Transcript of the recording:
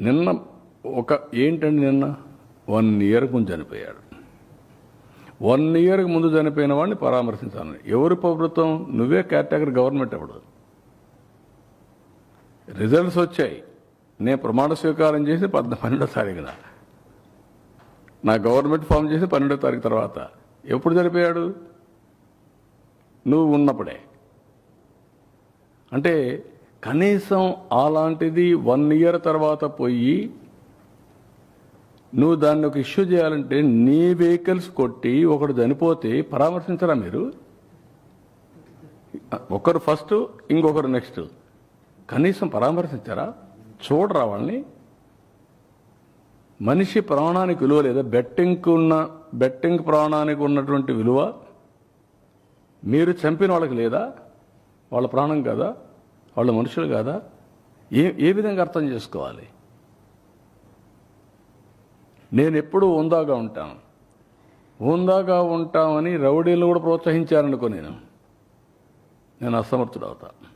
నిన్న ఒక ఏంటండి నిన్న? వన్ ఇయర్కి ముందు చనిపోయాడు. వన్ ఇయర్కి ముందు చనిపోయిన వాడిని పరామర్శించాలని ఎవరు ప్రభుత్వం? నువ్వే కేటగిరీ గవర్నమెంట్ అప్పుడు రిజల్ట్స్ వచ్చాయి. నేను ప్రమాణ స్వీకారం చేసి పద్న పన్నెండో తారీఖున. నా గవర్నమెంట్ ఫామ్ చేసి పన్నెండో తారీఖు తర్వాత. ఎప్పుడు చనిపోయాడు? నువ్వు ఉన్నప్పుడే. అంటే కనీసం అలాంటిది వన్ ఇయర్ తర్వాత పోయి నువ్వు దాన్ని ఒక ఇష్యూ చేయాలంటే నీ వెహికల్స్ కొట్టి ఒకడు చనిపోతే పరామర్శించరా మీరు? ఒకరు ఫస్ట్ ఇంకొకరు నెక్స్ట్. కనీసం పరామర్శించారా? చూడరా వాళ్ళని. మనిషి ప్రాణానికి విలువ లేదా బెట్టింగ్కి ఉన్న బెట్టింగ్ ప్రాణానికి ఉన్నటువంటి విలువ మీరు చంపిన వాళ్ళకి లేదా? వాళ్ళ ప్రాణం కదా? వాళ్ళ మనుషులు కాదా? ఏ ఏ విధంగా అర్థం చేసుకోవాలి? నేను ఎప్పుడూ ఉందాగా ఉంటాను. ఉందాగా ఉంటామని రౌడీలు కూడా ప్రోత్సహించారనుకో నేను. నేను అసమర్థుడు అవుతాను